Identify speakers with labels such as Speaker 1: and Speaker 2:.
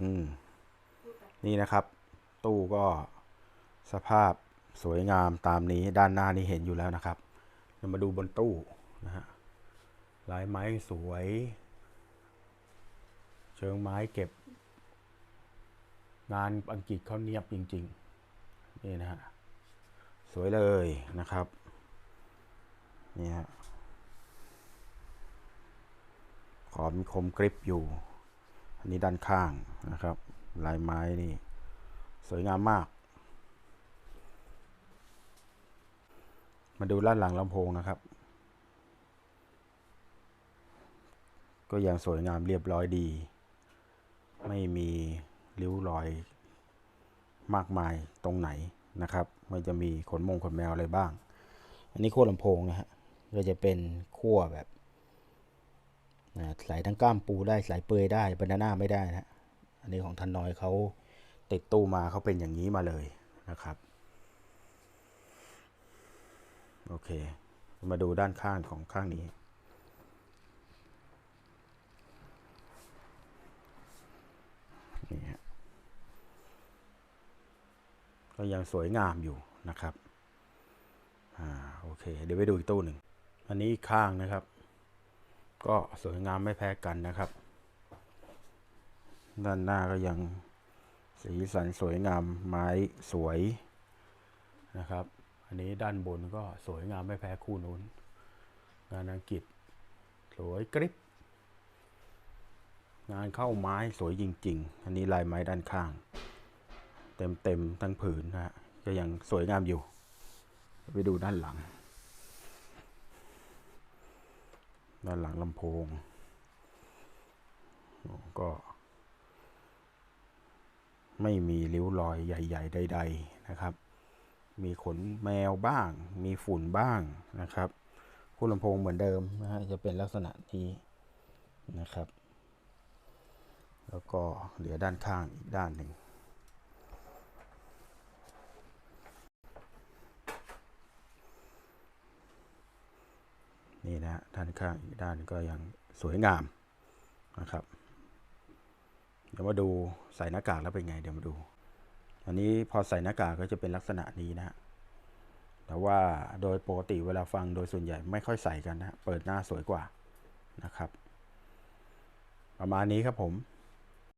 Speaker 1: อืม นี่นะครับ ตู้ก็สภาพสวยงามตามนี้ด้านหน้านี่เห็นอยู่แล้วนะครับเรามาดูบนตู้นะฮะลายไม้สวย เชิงไม้เก็บ งานอังกฤษเขาเนียบจริง ๆ นี่นะฮะ สวยเลยนะครับ นี่ฮะขอบมีคมกริปอยู่ อันนี้ด้านข้างนะครับ ลายไม้นี่ สวยงามมาก มาดูด้านหลังลำโพงนะครับ ก็ยังสวยงามเรียบร้อยดี ไม่มีริ้วรอยมากมายตรงไหนนะครับ มันจะมีขนมงขนแมวอะไรบ้าง อันนี้ขั้วลำโพงนะฮะก็จะเป็นขั้วแบบ นะสายทั้งก้ามปูได้สายเปื่อยได้บานาน่าไม่ได้นะอันนี้ของทันน้อยเขาติดตู้มาเขาเป็นอย่างนี้มาเลยนะครับโอเค มาดูด้านข้างของข้างนี้ นี่ฮะก็ยังสวยงามอยู่นะครับ อ่า โอเค เดี๋ยวไปดูอีกตู้หนึ่ง อันนี้ข้างนะครับ ก็สวยงามไม่แพ้กันนะครับ ด้านหน้าก็ยังสีสันสวยงามไม้สวยนะครับ อันนี้ด้านบนก็สวยงามไม่แพ้คู่นู้น งานอังกฤษสวยกริบงานเข้าไม้สวยจริง ๆ อันนี้ลายไม้ด้านข้าง เต็มๆทั้งผืนนะฮะก็ยังสวยงามอยู่ ไปดูด้านหลัง ด้านหลังลำโพง ก็ ไม่มีริ้วรอยใหญ่ ๆ ใด ๆ นะครับ มีขนแมวบ้าง มีฝุ่นบ้างนะครับคู่ลำโพงเหมือนเดิมนะฮะจะเป็นลักษณะนี้นะครับ แล้วก็เหลือด้านข้างอีกด้านหนึ่ง นะฮะด้านข้างอีกด้านก็ยังสวยงามนะครับ เดี๋ยวมาดูใส่หน้ากากแล้วเป็นไงเดี๋ยวมาดู อันนี้พอใส่หน้ากากก็จะเป็นลักษณะนี้นะฮะแต่ว่าโดยปกติเวลาฟังโดยส่วนใหญ่ไม่ค่อยใส่กันนะเปิดหน้าสวยกว่านะครับ ประมาณนี้ครับผม